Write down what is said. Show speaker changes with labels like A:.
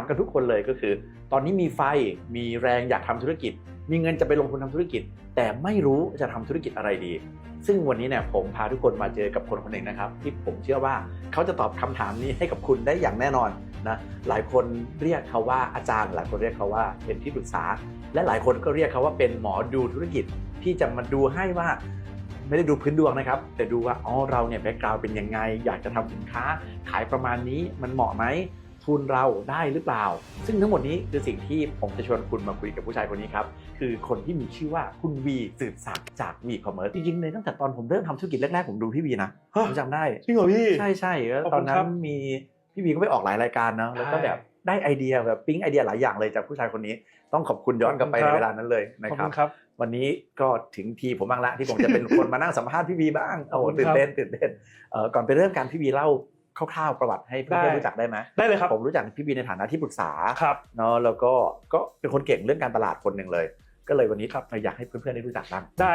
A: ามกันทุกคนเลยก็คือ ตอนนี้มีไฟมีแรงอยากทำธุรกิจ มีเงินจะไปลงทุนทำธุรกิจ แต่ไม่รู้จะทำธุรกิจอะไรดี ซึ่งวันนี้เนี่ยผมพาทุกคนมาเจอกับคนคนหนึ่งนะครับ ที่ผมเชื่อว่าเขาจะตอบคำถามนี้ให้กับคุณได้อย่างแน่นอนนะหลายคนเรียกเขาว่าอาจารย์ หลายคนเรียกเขาว่าเป็นที่ปรึกษา และหลายคนก็เรียกเขาว่าเป็นหมอดูธุรกิจที่จะมาดูให้ว่าไม่ได้ดูพื้นดวงนะครับ แต่ดูว่าอ๋อเราเนี่ยแบ็กกราวเป็นยังไง อยากจะทำสินค้าขายประมาณนี้มันเหมาะไหม ทุนเราได้หรือเปล่า ซึ่งทั้งหมดนี้คือสิ่งที่ผมจะชวนคุณมาคุยกับผู้ชายคนนี้ครับ คือคนที่มีชื่อว่าคุณวีสืบศักดิ์จากวีคอมเมิร์ซจริงๆเลยตั้งแต่ตอนผมเริ่มทำธุรกิจแรกๆ ผมดูพี่วีนะ
B: ฮะ
A: ผมจำได้
B: จริงเหรอพี่
A: ใช่ใช่แล้ว
B: ขอบ
A: ต
B: คุ
A: อน
B: ณ
A: นั้
B: ครั
A: น
B: บ
A: มีพี่วีก็ไปออกหลายรายการเนาะแล้วก็
B: ใช่
A: แบบได้ไอเดียแบบปิ๊งไอเดียหลายอย่างเลยจากผู้ชายคนนี้ ต้องขอบคุณย้อนกลับไป
B: ขอบ
A: ใน
B: คุณครับ
A: เวลานั้นเลยนะ
B: ขอบ
A: ครั
B: คุ
A: บ
B: ณครับ
A: วันนี้ก็ถึงทีผมบ้างละที่ผมจะเป็นคนมานั่งสัมภาษณ์พี่วีบ้างโอ้โห
B: ขอบคุณ
A: ตื่
B: คนรับ
A: เต้นตื่นเต้นเอ่อก่อนไปเริ่มการพี่วีเล่า คร่าวๆประวัติให้เพื่อน
B: ได้
A: ๆรู้จักได้ไหม
B: ได้เลยครับ
A: ผมรู้จักพี่วีในฐานะที่ปรึกษา
B: ครับ
A: เนาะแล้วก็ก็เป็นคนเก่งเรื่องการตลาดคนหนึ่งเลย ก็เลยวันนี้ครับอยากให้เพื่อนๆได้รู้จักบ้าง
B: ได้